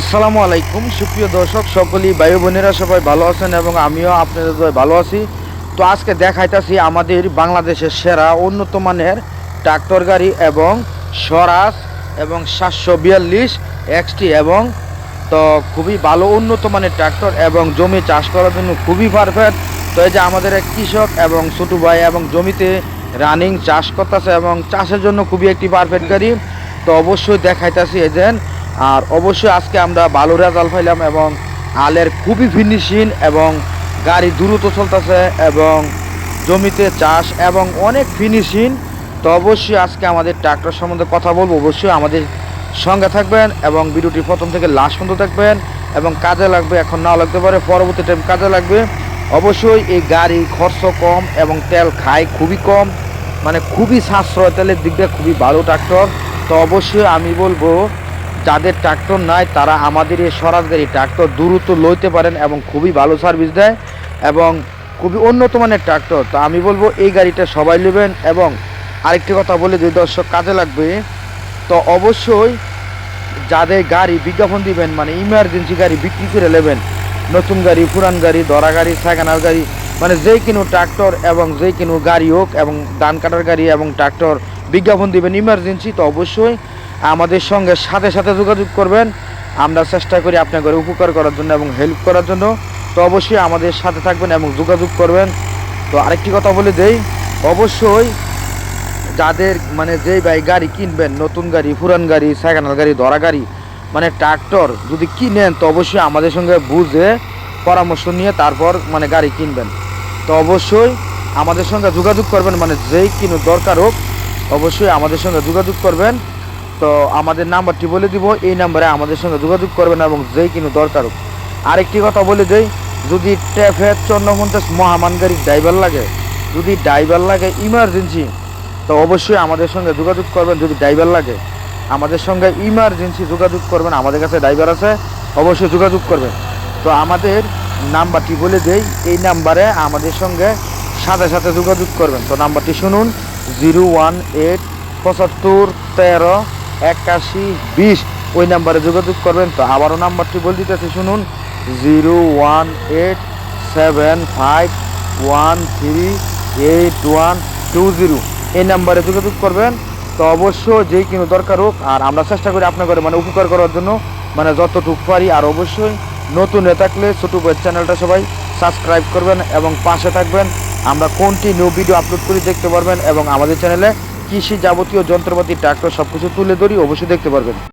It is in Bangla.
আসসালামু আলাইকুম, সুপ্রিয় দর্শক, সকলেই ভাই বোনেরা সবাই ভালো আছেন এবং আমিও আপনাদের সবাই ভালো আছি। তো আজকে দেখাইতাছি আমাদের বাংলাদেশের সেরা উন্নত মানের ট্রাক্টর গাড়ি এবং স্বরাজ এবং সাতশো বিয়াল্লিশ এক্সটি এবং তো খুবই ভালো উন্নত মানের ট্রাক্টর এবং জমি চাষ করার জন্য খুবই পারফেক্ট তো এই যে আমাদের এক কৃষক এবং ছোটো ভাই এবং জমিতে রানিং চাষ করতেছে এবং চাষের জন্য খুবই একটি পারফেক্ট গাড়ি। তো অবশ্যই দেখাইতাছি এজেন্ট আর অবশ্যই আজকে আমরা ভালো রেজাল্ট পাইলাম এবং আলের খুবই ফিনিশিং এবং গাড়ি দ্রুত চলতেছে এবং জমিতে চাষ এবং অনেক ফিনিশিং তো অবশ্যই আজকে আমাদের ট্রাক্টর সম্বন্ধে কথা বলব। অবশ্যই আমাদের সঙ্গে থাকবেন এবং ভিডিওটি প্রথম থেকে লাস্ট পর্যন্ত থাকবেন এবং কাজে লাগবে, এখন নাও লাগতে পারে, পরবর্তী টাইম কাজে লাগবে। অবশ্যই এই গাড়ি খরচ কম এবং তেল খায় খুবই কম মানে খুবই সাশ্রয় তেলের দিক দিয়ে খুবই ভালো ট্রাক্টর। তো অবশ্যই আমি বলব যাদের ট্রাক্টর নাই, তারা আমাদের এই গাড়ি ট্রাক্টর দ্রুত লইতে পারেন এবং খুবই ভালো সার্ভিস দেয় এবং খুবই উন্নত মানের ট্রাক্টর। তো আমি বলব, এই গাড়িটা সবাই নেবেন এবং আরেকটি কথা বলে, যদি দর্শক কাজে লাগবে, তো অবশ্যই যাদের গাড়ি বিজ্ঞাপন দিবেন মানে ইমার্জেন্সি গাড়ি বিক্রি করে নেবেন, নতুন গাড়ি, পুরান গাড়ি দরা গাড়ি সেকেন্ডার গাড়ি মানে যে কিনো ট্রাক্টর এবং যে কিনো গাড়ি হোক এবং ধান কাটার গাড়ি এবং ট্রাক্টর বিজ্ঞাপন দিবেন ইমার্জেন্সি তো অবশ্যই আমাদের সঙ্গে সাথে সাথে যোগাযোগ করবেন। আমরা চেষ্টা করি আপনাদের উপকার করার জন্য এবং হেল্প করার জন্য। তো অবশ্যই আমাদের সাথে থাকবেন এবং যোগাযোগ করবেন। তো আরেকটি কথা বলে দেই, অবশ্যই যাদের মানে যেই ভাই গাড়ি কিনবেন, নতুন গাড়ি, পুরান গাড়ি সেকেন্ড গাড়ি, ধরা গাড়ি মানে ট্রাক্টর যদি কিনেন, তো অবশ্যই আমাদের সঙ্গে বুঝে পরামর্শ নিয়ে তারপর মানে গাড়ি কিনবেন। তো অবশ্যই আমাদের সঙ্গে যোগাযোগ করবেন মানে যেই কিনো দরকার হোক, অবশ্যই আমাদের সঙ্গে যোগাযোগ করবেন। তো আমাদের নাম্বারটি বলে দিব, এই নাম্বারে আমাদের সঙ্গে যোগাযোগ করবেন এবং যেই কিনো দরকার আরেকটি কথা বলে দেই, যদি ট্যাফের চন্দ্রমন্তাস মহামান গাড়ির ড্রাইভার লাগে, যদি ড্রাইভার লাগে ইমার্জেন্সি, তো অবশ্যই আমাদের সঙ্গে যোগাযোগ করবেন। যদি ড্রাইভার লাগে, আমাদের সঙ্গে ইমার্জেন্সি যোগাযোগ করবেন, আমাদের কাছে ড্রাইভার আছে, অবশ্যই যোগাযোগ করবেন। তো আমাদের নাম্বারটি বলে দেই, এই নাম্বারে আমাদের সঙ্গে সাথে সাথে যোগাযোগ করবেন। তো নাম্বারটি শুনুন, জিরো ওয়ান এইট পঁচাত্তর তেরো একাশি বিশ। ওই নাম্বারে যোগাযোগ করবেন। তো আবারও নাম্বারটি বলে দিতেছি, শুনুন, zero one eight seven five one three eight one two zero. এই নাম্বারে যোগাযোগ করবেন। তো অবশ্যই যেই কিনো দরকার হোক, আর আমরা চেষ্টা করি আপনাদের মানে উপকার করার জন্য মানে যতটুক পারি, আর অবশ্যই নতুন হয়ে থাকলে ছোটো বইয়ের চ্যানেলটা সবাই সাবস্ক্রাইব করবেন এবং পাশে থাকবেন। আমরা কন্টিনিউ ভিডিও আপলোড করে দেখতে পারবেন এবং আমাদের চ্যানেলে কৃষি যাবতীয় যন্ত্রপাতি ট্রাক্টর সব কিছু তুলে ধরি অবশ্যই দেখতে পারবেন।